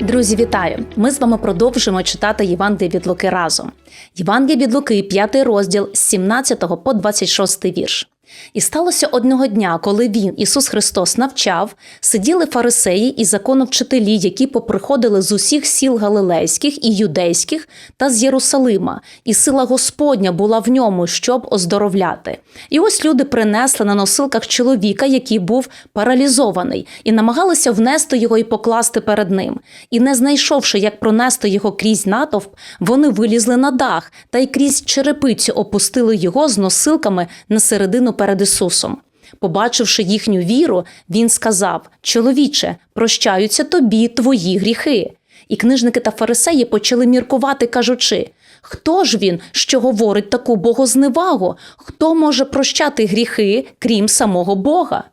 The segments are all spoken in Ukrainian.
Друзі, вітаю! Ми з вами продовжуємо читати Євангеліє від Луки разом. Євангеліє від Луки, 5 розділ з 17 по 26 вірш. І сталося одного дня, коли він, Ісус Христос, навчав, сиділи фарисеї і законовчителі, які поприходили з усіх сіл галилейських і юдейських та з Єрусалима, і сила Господня була в ньому, щоб оздоровляти. І ось люди принесли на носилках чоловіка, який був паралізований, і намагалися внести його і покласти перед ним. І не знайшовши, як пронести його крізь натовп, вони вилізли на дах та й крізь черепицю опустили його з носилками на середину перед Ісусом. Побачивши їхню віру, він сказав: Чоловіче, прощаються тобі твої гріхи. І книжники та фарисеї почали міркувати, кажучи: Хто ж він, що говорить таку богозневагу? Хто може прощати гріхи, крім самого Бога?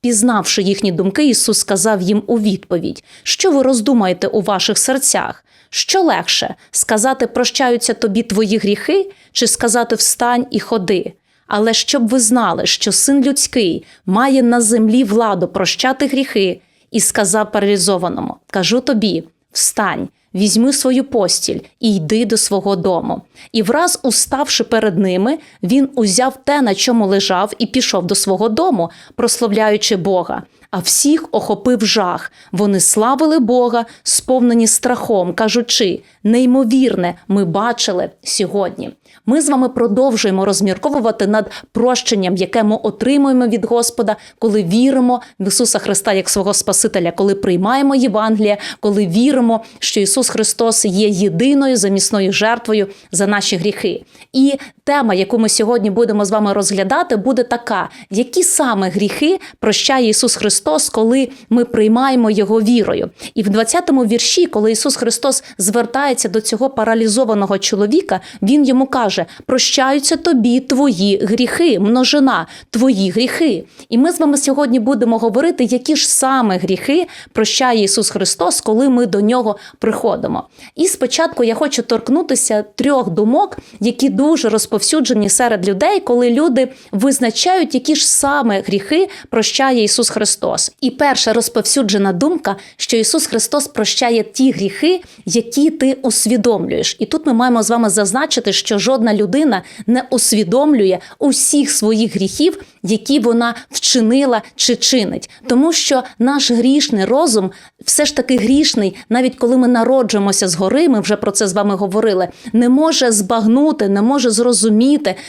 Пізнавши їхні думки, Ісус сказав їм у відповідь: Що ви роздумаєте у ваших серцях? Що легше сказати прощаються тобі твої гріхи, чи сказати встань і ходи? Але щоб ви знали, що син людський має на землі владу прощати гріхи, і сказав паралізованому: Кажу тобі, встань, візьми свою постіль і йди до свого дому. І враз, уставши перед ними, він узяв те, на чому лежав, і пішов до свого дому, прославляючи Бога. А всіх охопив жах. Вони славили Бога, сповнені страхом, кажучи: неймовірне, ми бачили сьогодні. Ми з вами продовжуємо розмірковувати над прощенням, яке ми отримуємо від Господа, коли віримо в Ісуса Христа як свого Спасителя, коли приймаємо Євангелія, коли віримо, що Ісус Христос є єдиною замісною жертвою за наші гріхи. І тема, яку ми сьогодні будемо з вами розглядати, буде така: які саме гріхи прощає Ісус Христос, коли ми приймаємо Його вірою. І в 20-му вірші, коли Ісус Христос звертається до цього паралізованого чоловіка, Він йому каже: прощаються тобі твої гріхи, множина, твої гріхи. І ми з вами сьогодні будемо говорити, які ж саме гріхи прощає Ісус Христос, коли ми до нього приходимо. І спочатку я хочу торкнутися трьох думок, які дуже розповсюджені серед людей, коли люди визначають, які ж саме гріхи прощає Ісус Христос. І перша розповсюджена думка, що Ісус Христос прощає ті гріхи, які ти усвідомлюєш. І тут ми маємо з вами зазначити, що жодна людина не усвідомлює усіх своїх гріхів, які вона вчинила чи чинить, тому що наш грішний розум все ж таки грішний, навіть коли ми народжуємося згори, ми вже про це з вами говорили, не може збагнути, не може зрозуміти,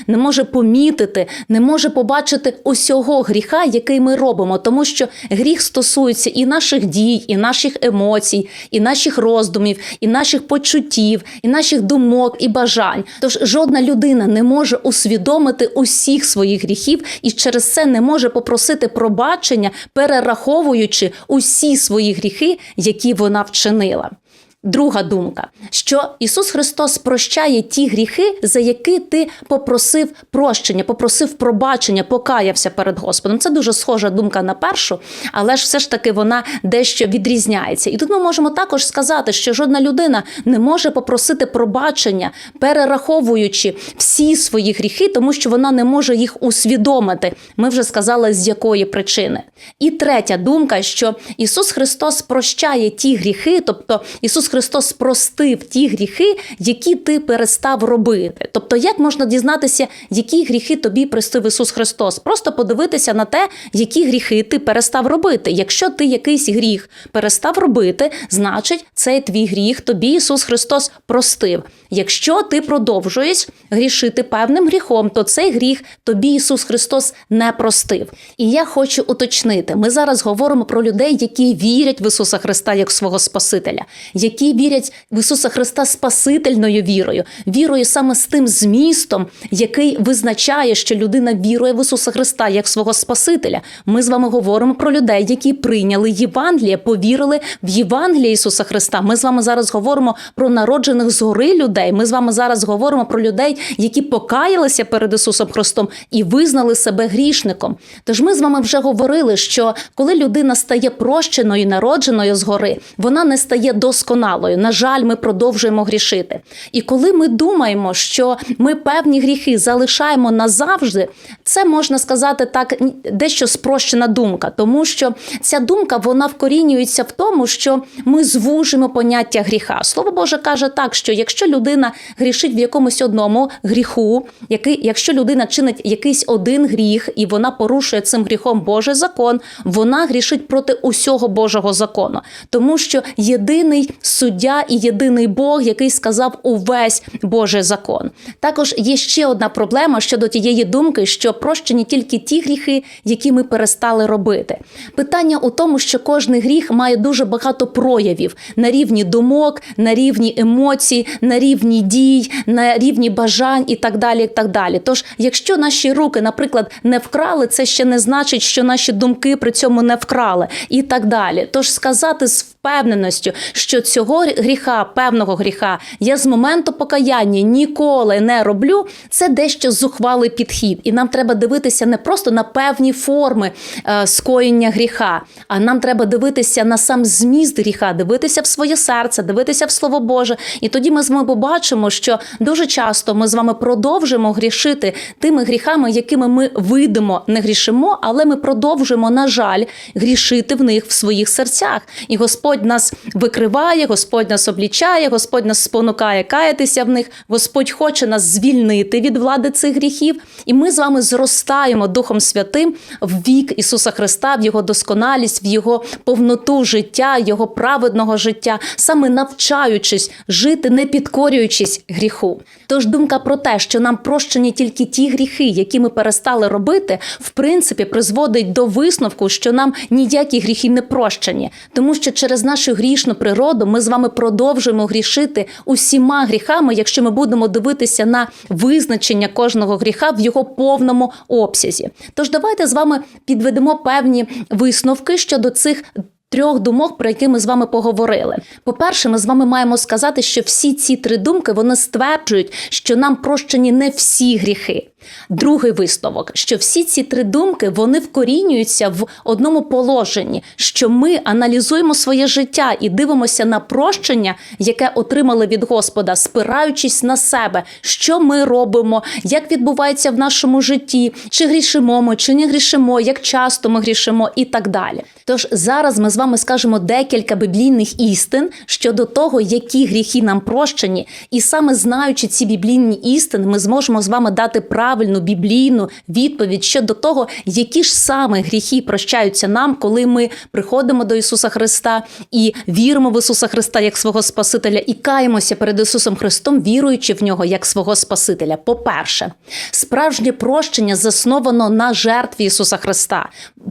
не може помітити, не може побачити усього гріха, який ми робимо, тому що гріх стосується і наших дій, і наших емоцій, і наших роздумів, і наших почуттів, і наших думок, і бажань. Тож жодна людина не може усвідомити усіх своїх гріхів і через це не може попросити пробачення, перераховуючи усі свої гріхи, які вона вчинила. Друга думка, що Ісус Христос прощає ті гріхи, за які ти попросив прощення, попросив пробачення, покаявся перед Господом. Це дуже схожа думка на першу, але ж все ж таки вона дещо відрізняється. І тут ми можемо також сказати, що жодна людина не може попросити пробачення, перераховуючи всі свої гріхи, тому що вона не може їх усвідомити. Ми вже сказали, з якої причини. І третя думка, що Ісус Христос прощає ті гріхи, тобто Ісус Христос простив ті гріхи, які ти перестав робити. Тобто, як можна дізнатися, які гріхи тобі простив Ісус Христос? Просто подивитися на те, які гріхи ти перестав робити. Якщо ти якийсь гріх перестав робити, значить цей твій гріх тобі Ісус Христос простив. Якщо ти продовжуєш грішити певним гріхом, то цей гріх тобі Ісус Христос не простив. І я хочу уточнити: ми зараз говоримо про людей, які вірять в Ісуса Христа як свого Спасителя, які вірять в Ісуса Христа Спасительною вірою, вірою саме з тим змістом, який визначає, що людина вірує в Ісуса Христа як свого Спасителя. Ми з вами говоримо про людей, які прийняли Євангеліє, повірили в Євангеліє Ісуса Христа. Ми з вами зараз говоримо про народжених згори людей. Ми з вами зараз говоримо про людей, які покаялися перед Ісусом Христом і визнали себе грішником. Тож ми з вами вже говорили, що коли людина стає прощеною, народженою згори, вона не стає досконалою недосконалою. На жаль, ми продовжуємо грішити. І коли ми думаємо, що ми певні гріхи залишаємо назавжди, це можна сказати так, дещо спрощена думка, тому що ця думка вона вкорінюється в тому, що ми звужимо поняття гріха. Слово Боже каже так, що якщо людина грішить в якомусь одному гріху, який, якщо людина чинить якийсь один гріх і вона порушує цим гріхом Божий закон, вона грішить проти усього Божого закону, тому що єдиний суддя і єдиний Бог, який сказав увесь Божий закон. Також є ще одна проблема щодо тієї думки, що прощені тільки ті гріхи, які ми перестали робити. Питання у тому, що кожний гріх має дуже багато проявів на рівні думок, на рівні емоцій, на рівні дій, на рівні бажань і так далі. І так далі. Тож, якщо наші руки, наприклад, не вкрали, це ще не значить, що наші думки при цьому не вкрали, і так далі. Тож сказати з впевненістю, що цього гріха, певного гріха, я з моменту покаяння ніколи не роблю, це дещо зухвалий підхід, і нам треба дивитися не просто на певні форми е, скоєння гріха, а нам треба дивитися на сам зміст гріха, дивитися в своє серце, дивитися в слово Боже. І тоді ми з вами побачимо, що дуже часто ми з вами продовжимо грішити тими гріхами, якими ми видимо, не грішимо, але ми продовжуємо, на жаль, грішити в них в своїх серцях. І Господь нас викриває, Господь нас облічає, Господь нас спонукає каятися в них. Господь хоче нас звільнити від влади цих гріхів, і ми з вами зростаємо Духом Святим в вік Ісуса Христа, в Його досконалість, в Його повноту життя, Його праведного життя, саме навчаючись жити, не підкорюючись гріху. Тож думка про те, що нам прощені тільки ті гріхи, які ми перестали робити, в принципі, призводить до висновку, що нам ніякі гріхи не прощені, тому що через нашу грішну природу ми з вами продовжуємо грішити усіма гріхами, якщо ми будемо дивитися на визначення кожного гріха в його повному обсязі. Тож давайте з вами підведемо певні висновки щодо цих. Трьох думок, про які ми з вами поговорили. По-перше, ми з вами маємо сказати, що всі ці три думки вони стверджують, що нам прощені не всі гріхи. Другий висновок, що всі ці три думки вони вкорінюються в одному положенні, що ми аналізуємо своє життя і дивимося на прощення, яке отримали від Господа, спираючись на себе, що ми робимо, як відбувається в нашому житті, чи грішимо ми, чи не грішимо, як часто ми грішимо, і так далі. Тож зараз ми з вами скажемо декілька біблійних істин щодо того, які гріхи нам прощені, і саме знаючи ці біблійні істини, ми зможемо з вами дати правильну біблійну відповідь щодо того, які ж саме гріхи прощаються нам, коли ми приходимо до Ісуса Христа і віримо в Ісуса Христа як свого Спасителя, і каємося перед Ісусом Христом, віруючи в нього як свого Спасителя. По-перше, справжнє прощення засновано на жертві Ісуса Христа.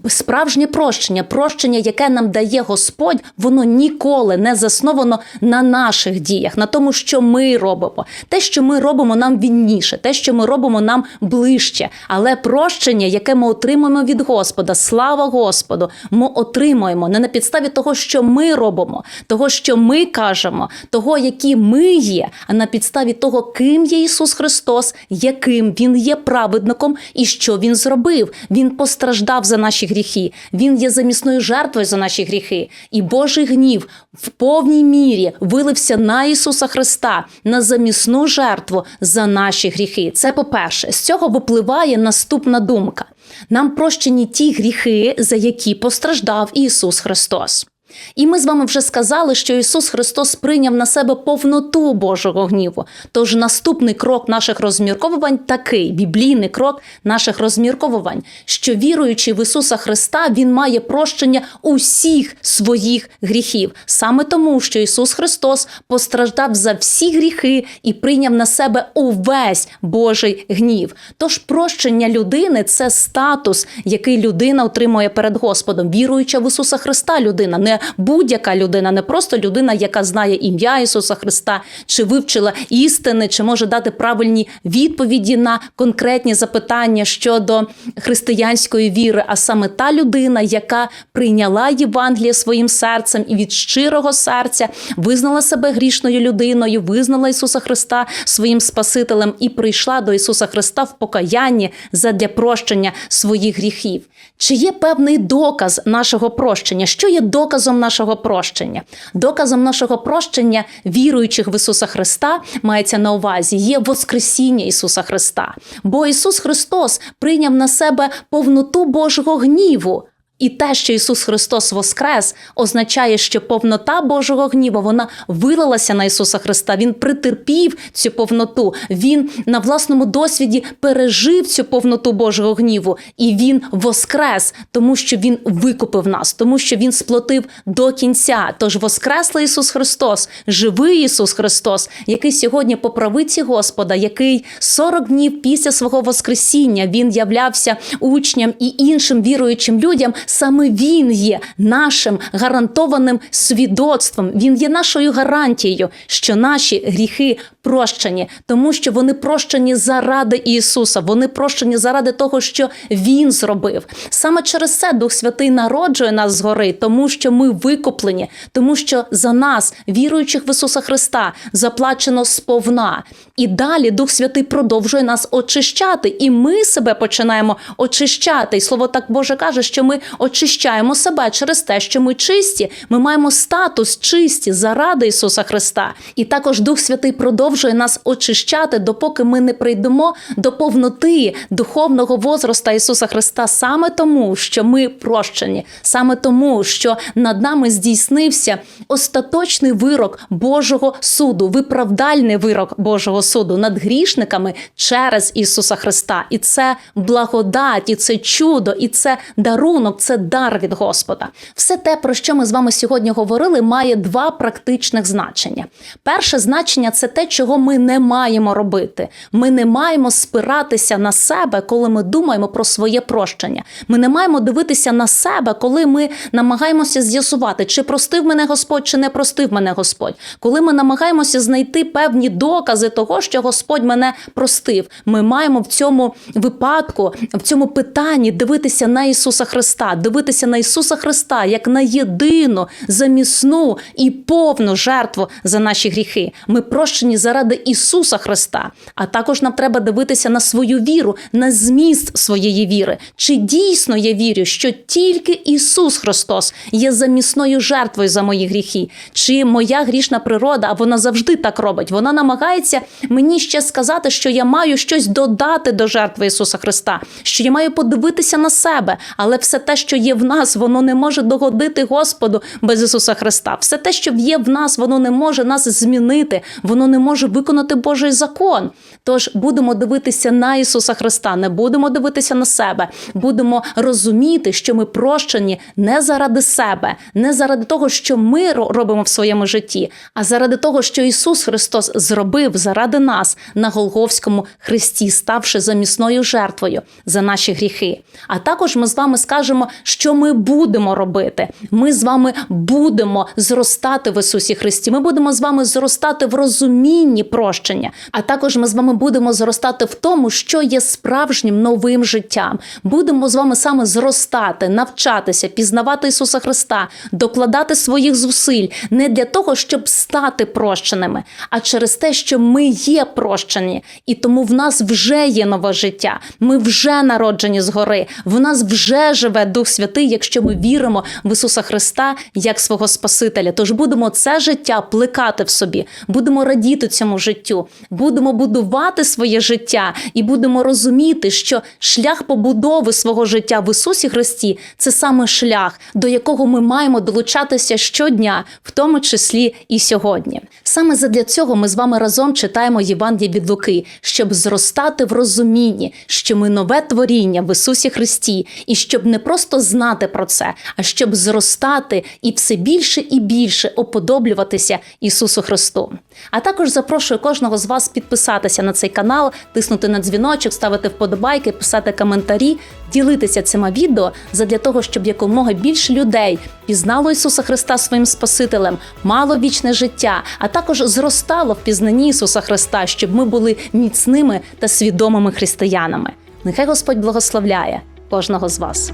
Справжнє прощення, прощення, яке нам дає Господь, воно ніколи не засновано на наших діях, на тому, що ми робимо. Те, що ми робимо, нам вінніше, те, що ми робимо, нам ближче. Але прощення, яке ми отримуємо від Господа, слава Господу, ми отримуємо не на підставі того, що ми робимо, того, що ми кажемо, того, які ми є, а на підставі того, ким є Ісус Христос, яким Він є праведником і що Він зробив. Він постраждав за наші гріхи. Він є замісною жертвою за наші гріхи. І Божий гнів в повній мірі вилився на Ісуса Христа, на замісну жертву за наші гріхи. Це по-перше, з цього випливає наступна думка: нам прощені ті гріхи, за які постраждав Ісус Христос. І ми з вами вже сказали, що Ісус Христос прийняв на себе повноту Божого гніву. Тож наступний крок наших розмірковувань такий біблійний крок наших розмірковувань, що віруючи в Ісуса Христа, Він має прощення усіх своїх гріхів, саме тому, що Ісус Христос постраждав за всі гріхи і прийняв на себе увесь Божий гнів. Тож прощення людини це статус, який людина отримує перед Господом, віруюча в Ісуса Христа, людина не будь-яка людина, не просто людина, яка знає ім'я Ісуса Христа, чи вивчила істини, чи може дати правильні відповіді на конкретні запитання щодо християнської віри, а саме та людина, яка прийняла Євангеліє своїм серцем і від щирого серця визнала себе грішною людиною, визнала Ісуса Христа своїм Спасителем і прийшла до Ісуса Христа в покаянні задля прощення своїх гріхів. Чи є певний доказ нашого прощення? Що є доказом? Доказом нашого прощення. Доказом нашого прощення віруючих в Ісуса Христа мається на увазі є Воскресіння Ісуса Христа. Бо Ісус Христос прийняв на себе повноту Божого гніву. І те, що Ісус Христос воскрес, означає, що повнота Божого гніву вона вилилася на Ісуса Христа. Він притерпів цю повноту. Він на власному досвіді пережив цю повноту Божого гніву, і Він воскрес, тому що Він викупив нас, тому що Він сплотив до кінця. Тож воскреслий Ісус Христос, живий Ісус Христос, який сьогодні по правиці Господа, який 40 днів після свого Воскресіння Він являвся учням і іншим віруючим людям. Саме Він є нашим гарантованим свідоцтвом. Він є нашою гарантією, що наші гріхи прощені, тому що вони прощені заради Ісуса. Вони прощені заради того, що Він зробив. Саме через це Дух Святий народжує нас згори, тому що ми викуплені, тому що за нас, віруючих в Ісуса Христа, заплачено сповна. І далі Дух Святий продовжує нас очищати, і ми себе починаємо очищати. І слово так Боже каже, що ми очищаємо себе через те, що ми чисті. Ми маємо статус чисті заради Ісуса Христа. І також Дух Святий продовжує нас очищати, допоки ми не прийдемо до повноти духовного возраста Ісуса Христа, саме тому, що ми прощені, саме тому, що над нами здійснився остаточний вирок Божого суду, виправдальний вирок Божого суду над грішниками через Ісуса Христа. І це благодать, і це чудо, і це дарунок, це дар від Господа. Все те, про що ми з вами сьогодні говорили, має два практичних значення. Перше значення це те, чого ми не маємо робити. Ми не маємо спиратися на себе, коли ми думаємо про своє прощення. Ми не маємо дивитися на себе, коли ми намагаємося з'ясувати, чи простив мене Господь, чи не простив мене Господь. Коли ми намагаємося знайти певні докази того, що Господь мене простив. Ми маємо в цьому випадку, в цьому питанні дивитися на Ісуса Христа, дивитися на Ісуса Христа як на єдину, замісну і повну жертву за наші гріхи. Ми прощені заради Ісуса Христа. А також нам треба дивитися на свою віру, на зміст своєї віри. Чи дійсно я вірю, що тільки Ісус Христос є замісною жертвою за мої гріхи? Чи моя грішна природа, а вона завжди так робить? Вона намагається мені ще сказати, що я маю щось додати до жертви Ісуса Христа, що я маю подивитися на себе, але все те, що є в нас, воно не може догодити Господу без Ісуса Христа. Все те, що є в нас, воно не може нас змінити, воно не може виконати Божий закон. Тож будемо дивитися на Ісуса Христа, не будемо дивитися на себе, будемо розуміти, що ми прощені не заради себе, не заради того, що ми робимо в своєму житті, а заради того, що Ісус Христос зробив заради нас на Голговському хресті, ставши замісною жертвою за наші гріхи. А також ми з вами скажемо, що ми будемо робити. Ми з вами будемо зростати в Ісусі Христі. Ми будемо з вами зростати в розумінні прощення. А також ми з вами будемо зростати в тому, що є справжнім новим життям. Будемо з вами саме зростати, навчатися, пізнавати Ісуса Христа, докладати своїх зусиль не для того, щоб стати прощеними, а через те, що ми є прощені, і тому в нас вже є нове життя. Ми вже народжені згори. В нас вже живе Дух Святий, якщо ми віримо в Ісуса Христа як свого Спасителя. Тож будемо це життя плекати в собі, будемо радіти цьому життю, будемо будувати своє життя і будемо розуміти, що шлях побудови свого життя в Ісусі Христі це саме шлях, до якого ми маємо долучатися щодня, в тому числі і сьогодні. Саме задля цього ми з вами разом читаємо Євангеліє від Луки, щоб зростати в розумінні, що ми нове творіння в Ісусі Христі, і щоб не просто знати про це, а щоб зростати і все більше і більше оподоблюватися Ісусу Христу. А також запрошую кожного з вас підписатися на цей канал, тиснути на дзвіночок, ставити вподобайки, писати коментарі, ділитися цими відео задля того, щоб якомога більше людей пізнало Ісуса Христа своїм Спасителем, мало вічне життя, а також зростало в пізнанні Ісуса Христа, щоб ми були міцними та свідомими християнами. Нехай Господь благословляє кожного з вас.